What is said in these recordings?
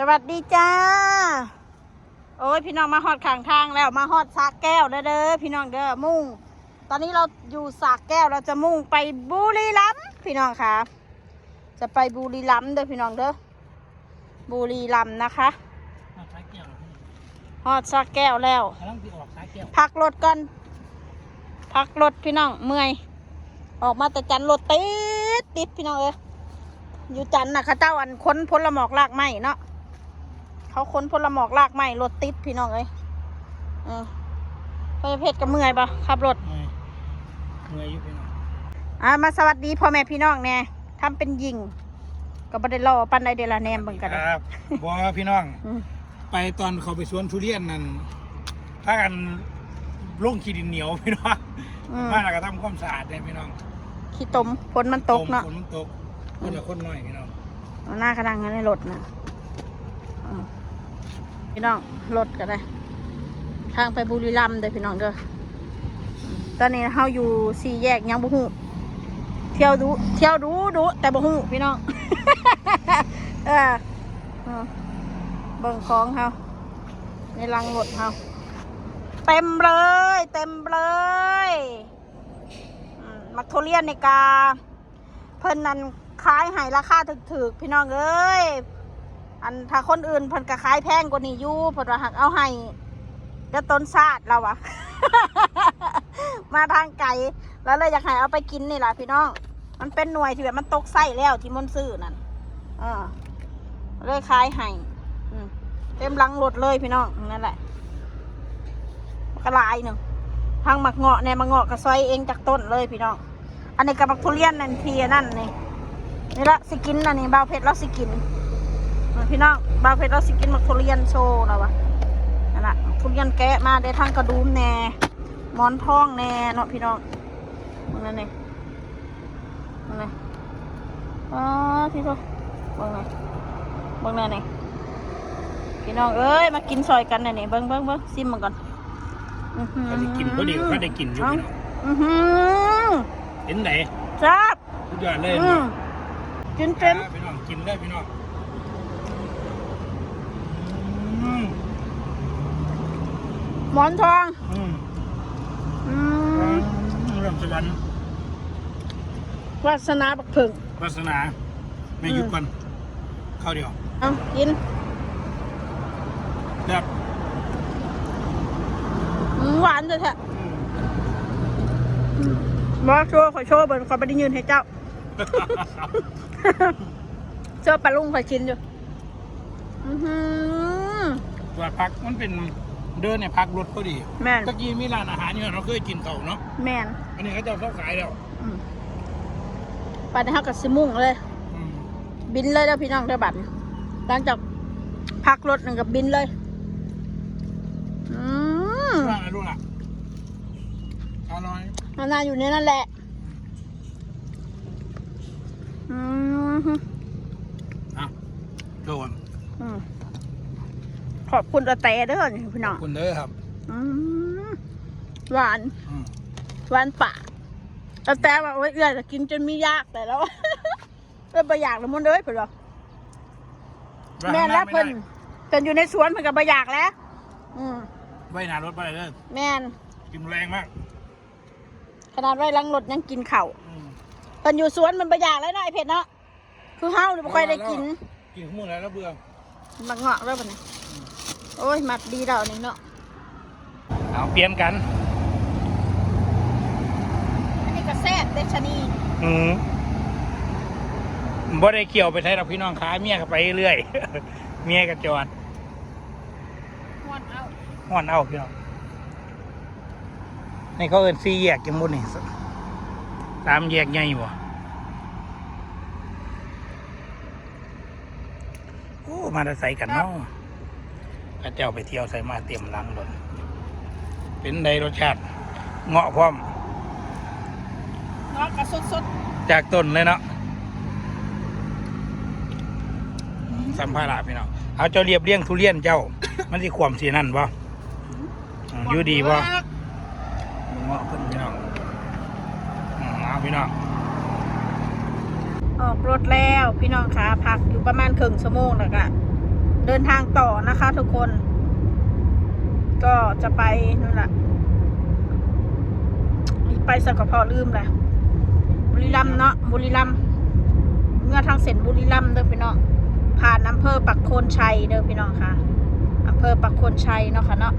สวัสดีจ้า โอ้ยพี่น้องมาฮอดข้างทางแล้วมาฮอดสากแก้วเด้อเด้อพี่น้องเด้อมุ่ง ตอนนี้เราอยู่สากแก้วเราจะมุ่งไปบุรีรัมย์พี่น้องค่ะ จะไปบุรีรัมย์เด้อพี่น้องเด้อบุรีรัมย์นะคะออกสายเกี่ยวเหรอพี่ฮอดสากแก้วแล้วกำลังที่ออกสายเกี่ยวพักรถก่อนพักรถพี่น้องเมื่อย ออกมาแต่จันทร์รถติดติดพี่น้องเอ้ยอยู่จันทร์น่ะเขาเจ้าอันค้นพลหมอกลากไม้เนาะ เขาค้นพลหมอกลากไม้รถติดพี่น้องเอ้ยเออไปเพชรกับเมื่อยปะขับรถเมื่อยเมื่อยอยู่พี่น้องอ่ามาสวัสดีพ่อแม่พี่น้องแน่ทำเป็นยิงก็บ่ได้รอปันใดเดยวละแนมเบิ่งกันครับบอพี่น้องอืมไปตอนเขาไปสวนทุเรียนนั่นพากันลุ่งขี้ดินเหนียวพี่น้องอืมมาแล้วก็ทำความสะอาดเนี่ยพี่น้องขี้ตมฝนมันตกเนาะฝนมันตกคนละคนน้อยพี่น้องเอาหน้ากระดังกันในรถนะอืม พี่น้องรถก็ได้ ทางไปบุรีรัมย์เด้อพี่น้องเด้อตอนนี้เราอยู่สี่แยกยังบ่ฮู้เที่ยวดูเที่ยวดูดูแต่บ่ฮู้พี่น้องเออเบิ่งของเฮาในรังรถเฮาเต็มเลย เต็มเลยมักโทเรียนในกา เพิ่นนั่นขายให้ราคาถึกๆ พี่น้องเอ้ย อันถ้าคนอื่นเพิ่นก็ขายแพงกว่านี้อยู่เพิ่นว่าหักเอาให้เดี๋ยวต้นซาดเราอะมาทางไกลแล้วเลยอยากให้เอาไปกินนี่ละพี่น้อง มันเป็นหน่วยที่แบบมันตกไส้แล้วที่มนซื้อนั่นเออเลยขายให้เต็มลังรถเลยพี่น้องนั่นแหละกระลายหนึ่งทางหมักเงาะเนี่ยมักเงาะกระซอยเองจากต้นเลยพี่น้อง อันนี้กับบักทุเรียนนั่นทีนั่นนี่นี่ละสกินอันนี้บาวเพชรเราสิกิน พี่น้องบาวเพชรเราสิกินบักทุเรียนโชว์เราวะนั่นละทุเรียนแกะมาได้ทั้งกระดูมแหน่หมอนทองแหน่เนาะพี่น้องนั่นนี่นั่นนี่อ๋อที่ทุกเบิ่งหน่อยเบิ่งหน่อยนี่พี่น้องเอ้ยมากินซอยกันหน่อยนี่เบิ่งเบิ่งเบิ่งซิมมันก่อนอื้อหือก็ได้กินพอดีก็ได้กินอยู่พี่น้องอือหือเห็นไหนจับทุกอย่างเลยอืมกินเป็นพี่น้องกินได้พี่น้องอืม หมอนทองอืมอืมเริ่มสวรรค์วาสนาบักผึ่งวาสนาไม่หยุดก่อนเข้าวเดียวเอากินแบบอืมหวานเลยแท้บอโชว์ขอโชว์เบิร์นขอไปได้ยืนให้เจ้าโชว์ปลาลุงขอชินอยู่อือหือ ตัวพักมันเป็นเดินในพักรถพอดีแม่นตะกี้มีร้านอาหารอยู่เราเคยกินเขาเนาะแม่นอันนี้เขาจะเขาขายแล้วอืมไปในห้ากับซิมุ่งเลย อืมบินเลยแล้วพี่น้องได้บัตรหลังจากพักรถหนึ่งกับบินเลย อืมว่าไงลูกล่ะอร่อยนานาอยู่ในนั่นแหละ อืม อะโชว์ก่อนอืม ขอบคุณตาแต่เด้อนี่พี่น้องคุณเด้อครับ อืมหวานอืม หวานปากตาแต่ว่าโอ้ยเอื้อจะกินจนมียากแต่แล้วเพิ่นประอยากแล้วมันเลยเพิ่นบอกแม่นแล้วเพิ่นเพิ่นอยู่ในสวนเพิ่นก็ประอยากแล้ว อืมไว้หนารถไปเลยแม่นกินแรงมากขนาดไว้หลังรถยังกินข้าวอืมเพิ่นอยู่สวนมันประหยัดแล้วเนาะไอเผ็ดเนาะคือเฮานี่บ่ค่อยได้กินกินข้าวมือแล้วแล้วเบื่อ มักเงาะแล้วบัดนี้ โอ้ยมักดีเรานี่เนาะเอาเปลี่ยนกัน อันนี้ก็แซ่บเด้ชะนีอืมบ่ได้เกี่ยวไปใช้เราพี่น้องค้าเมียก็ไปเรื่อย เมียก็จอดม่วนเอาห่อนเอาพี่น้องนี่เขาเอินสี่แยกจังบุนี่สามแยกใหญ่บ่โอ้มาได้ใส่กันเนาะ ข้าเจ้าไปเที่ยวใส่มาเตรียมหลังรถเป็นไดรสชาติเงาะพร้อมเงาะก็สดจากต้นเลยเนาะสัมภาระพี่น้องเอาเจ้าเรียบเรียงทุเรียนเจ้า มันสิความสีนั่นบ่อืมๆอยู่ดีบ่เงาะเพิ่นพี่น้องอืมเอาพี่น้องออกรถแล้วพี่น้องคะพักอยู่ประมาณครึ่งชั่วโมงแล้วก็ เดินทางต่อนะคะทุกคน ก็จะไปนู่นแหละไปสักกระเพาะลืมแหละบุรีรัมย์เนาะบุรีรัมย์เมื่อทางเส้นบุรีรัมย์เด้อพี่น้องผ่านอำเภอปักโคนชัยเด้อพี่น้องค่ะอำเภอปักโคนชัยเนาะค่ะเนาะ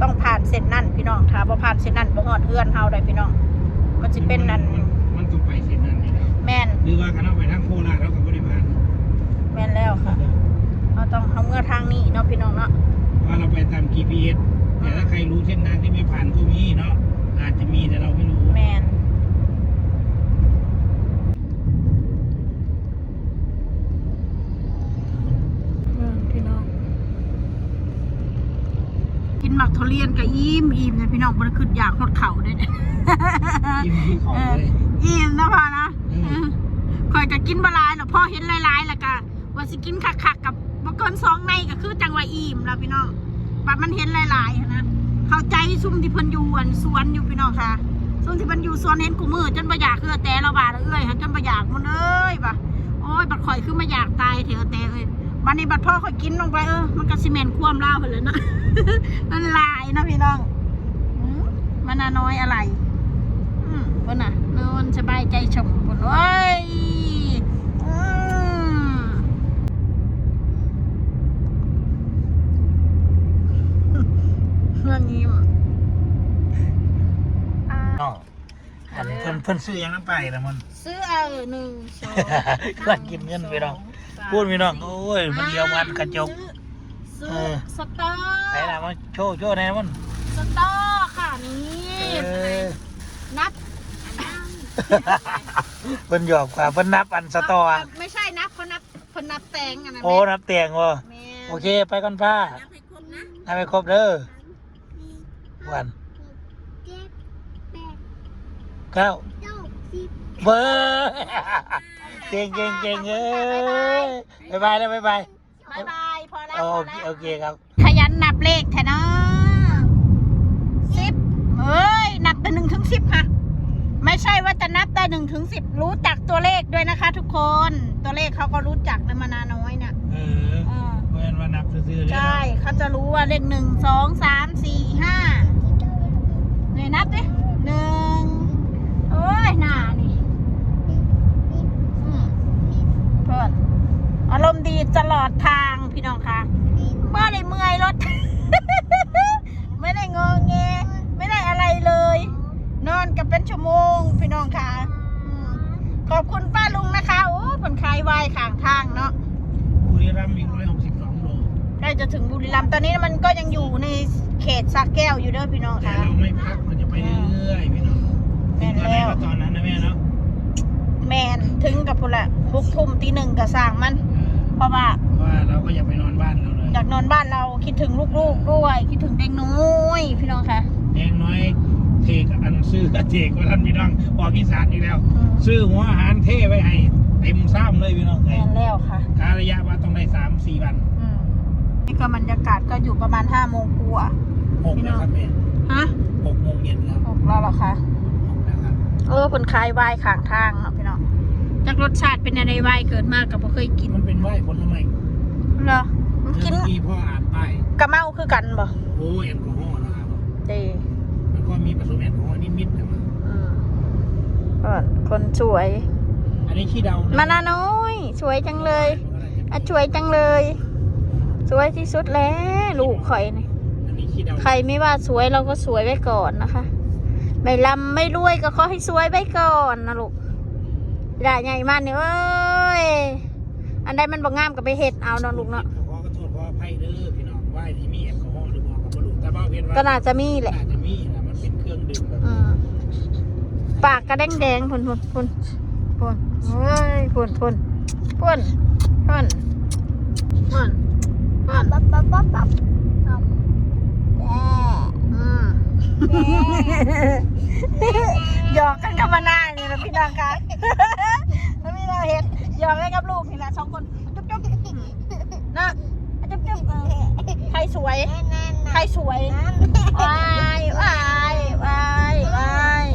ต้องผ่านเส้นนั่นพี่น้องถ้าบ่ผ่านเส้นนั่นบ่ฮอดเฮือนเฮาได้พี่น้อง มันสิเป็นนั่นมัมันต้องไปเส้นนั้นนี่นะแม่นหรือว่าคันเอาไปทางโคราชเราก็บ่ได้ผ่านแม่นแล้วค่ะ เราต้องเอาเมื่อทางนี้เนาะพี่น้องเนาะว่าเราไปตาม GPS แต่ถ้าใครรู้เส้นทางที่ไม่ผ่านก็มีเนาะอาจจะมีแต่เราไม่รู้แมนอืมพี่น้อง กินหมักทุเรียนกับอิ่มอิ่มเนี่ยพี่น้องมันคืออยากหดเข่าได้เนี่ยยิ้มที่เขาเลยอิ่มนะพ่อนะอืมเออข่อยก็กินบหลายหรอกพ่อเห็นหลายๆแล้วก็ว่าสิกินคักๆกับ บเกินสองในก็คือจังหวะอิ่มแล้วพี่น้องปัดมันเห็นหลายๆนะเข้าใจซุ่มที่เพิ่นอยู่อันสวนอยู่พี่น้องค่ะซุ่มที่เพิ่นอยู่สวนเห็นกูมือจนบ่อยากคือแต่เราบาดเอ้ยจนบ่อยากมันเอ้ยบ่ะโอ้ยบัดข่อยคือมาอยากตายเถอะแต่เอ้ยบัดนี้บัดพ่อข่อยกินลงไปเออมันก็สิแม่นความลาไปเลยเนาะมันลายนะพี่น้องมันน้อยอะไรอืมคนน่ะนอนสบายใจชมคนโอ้ยอืม เรื่องนี้อะเนาะอันเพิ่นเพิ่นซื้อหยังน้ำไปละมัน ซื้อเอาหนึ่งสองกำลังกินเงินพี่น้องพูดพี่น้องโอ้ย มันเดียวมันกระจก ซื้อเออสตอไหนล่ะมาโชว์โชว์ไหนมันสตอค่ะนี่ เออนับเพิ่นหยอกกว่าเพิ่นนับอันสตออะไม่ใช่นับเขานับเขานับแตงอันนั้นโอ้นับเตียงว่ะแม่โอเคไปก่อนป้านับไปครบเด้อ วันเจ็ดแปดเก้าเก้าสิบเบอร์เก่งเก่งเก่งเอ้ยบายบายแล้วบายบายบายบายพอแล้วโอพอเคแล้วโอเคครับ ขยันนับเลขแทนนะสิบเอ้ยนับแต่หนึ่งถึงสิบค่ะไม่ใช่ว่าจะนับได้หนึ่งถึงสิบรู้จักตัวเลขด้วยนะคะ ทุกคนตัวเลขเขาก็รู้จักเลยมานาน้อยเนี่ยเออเออเพื่อนว่านับซื้อๆเลยใช่เขาจะรู้ว่าเลขหนึ่งสองสามสี่ห้า เนี่ยนับดิหนึ่งโอ้ยหน้านี่อืมเพื่อนอารมณ์ดีตลอดทางพี่น้องคะไม่ได้เมื่อยรถ ไม่ได้งอแง ไม่ได้อะไรเลย นอนกับเป็นชั่วโมง พี่น้องค่ะอืมขอบคุณป้าลุงนะคะ โอ้ผลคลายวายข้างทางเนาะ บุรีรัมย์อีกร้อยหกสิบสองโล ใกล้ จะถึงบุรีรัมย์ตอนนี้มันก็ยังอยู่ในเขตสักแก้วอยู่เด้อพี่น้องแต่ค่ะ เราไม่พักเราจะไปเรื่อยๆพี่น้องแม่ถึงนตอนไหนแล้วก็ตอนนั้นนะแม่เนาะแมนถึงกับพุ่นละบุกทุ่มตีหนึ่งกับสร้างมัน เออเพราะว่าเพราะว่าเราก็อยากไปนอนบ้านเราเลยอยากนอนบ้านเราคิดถึงลูกๆด้วย คิดถึงเด็กน้อยพี่น้องค่ะแดงน้อยเทกอันซื้อเทกว่าท่านพี่น้องออกอีสานอีกแล้ว อืมซื้อหัวอาหารเท่ไว้ให้เต็มซ้ำเลยพี่น้องแมเอ้ยนแล้วค่ะการระยะว่าต้องได้สามสี่วัน อืม นี่ก็บรรยากาศก็อยู่ประมาณห้าโมงกว่าหกแล้วครับแม่ฮะหกโมงเย็นแล้วหกแล้วเหรอคะหกแล้วครับเออผลคลายวายข้างทางเนาะพี่น้องจากรสชาติเป็นอะไรวายเกิดมากกับบ่เคยกินมันเป็นไหวผลไม้เหรอมันกินเมื่อกี้พ่ออ่านป้ายกระเมาคือกันบ่โอ้แอลกอฮอล์นะครับเดมันก็มีผสมแอลกอฮอล์นิดๆนะมันอืมเออคนสวย อันนี้ขี้เดามานะนาน้อยสวยจังเลยอะสวยจังเลยส วยที่สุดแล้วลูกข่อยนี่อันนี้ขี้เดาใครไม่ว่าสวยเราก็สวยไว้ก่อนนะคะ ไม่ลำไม่รวยก็ขอให้สวยไว้ก่อนนะลูกด่าใหญ่มากเนี่ยเอ้ย อันใดมันบอกงามก็ไปเห็ดเอาเนาะลูกเนาะขอโทษขออภัยเด้อพี่น้องว่าที่มีแอลกอฮอล์หรือบอกกับบลูแต่ว่าเพียนว่าก็น่าจะมีแหละน่าจะมีนะมันเป็นเครื่องดื่มแบบอืมปากกระแดงแดงๆพุ่นพุ่นพุ่นพุ่นเฮ้ยพุ่นพุ่นพุ่นพุ่นพุ่น พุ่นปั๊บปั๊บปั๊บปั๊บอืมหยอกกันกับมานานี่นะพี่น้องคะแล้วพี่น้องเห็นหยอกกันกับลูกนี่แหละสองคนจุ๊บจุ๊บนะจุ๊บจุ๊บใครสวย ใครสวยวายวายวายวาย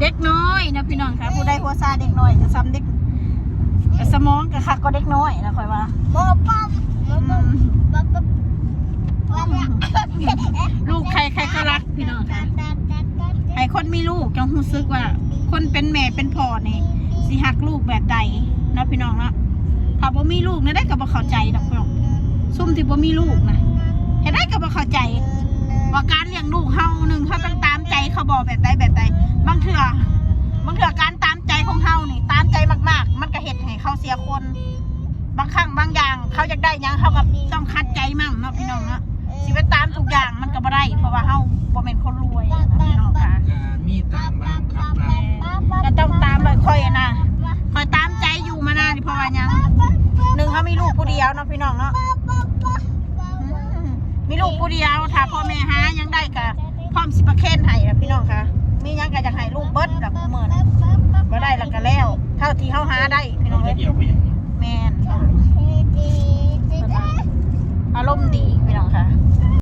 เด็กน้อยนะพี่น้องคะผู้ใดหัวซาเด็กน้อยจะซ้ำเด็ก แต่สมองกับคักก็เด็กน้อยนะคอยว่าหมอปั๊มหมอปั๊มปั๊มปั๊มปั๊มลูกใครใครก็รักพี่น้องค่ะไอ้คนมีลูกจังรู้สึกว่า คนเป็นแม่เป็นพ่อนี่สิหักลูกแบบใดเนาะพี่น้องเนาะถ้าบ่มีลูกเนี่ยได้ก็บ่เข้าใจดอกพี่น้องซุ่มที่บ่มีลูกนะเฮ็ดได้ก็บ่เข้าใจ ว่าการเลี้ยงลูกเฮาหนึ่งเขาต้องตามใจเขาบอกแบบใดแบบใดบางเถื่อ ดให้เขาเสียคน บางครั้งบางอย่าง เขาอยากได้หยังเขาก็ต้องคัดใจมั่งเนาะพี่น้องเนาะสิไปตามทุกอย่างมันก็บ่ได้เพราะว่าเฮาบ่แม่นคนรวยนะพี่น้องค่ะก็มีตามบ้างครับบ้างก็ต้องตามไปค่อยอะนะค่อยตามใจอยู่มานานนี่เพราะว่าหยังหนึ่งเขามีลูกผู้เดียวเนาะพี่น้องเนาะอืมมีลูกผู้เดียวถ้าพ่อแม่หายังได้ก็พร้อมสิประเคนให้นะพี่น้องค่ะ มีหยังก็อยากให้ลูกเบิดดอกมื้อนั้นบ่ได้แลังกะแล้ว เท่าที่เฮาหาได้พี่น้องเอ้ยาแมนอารมณ์ดีพี่น้องค่ะ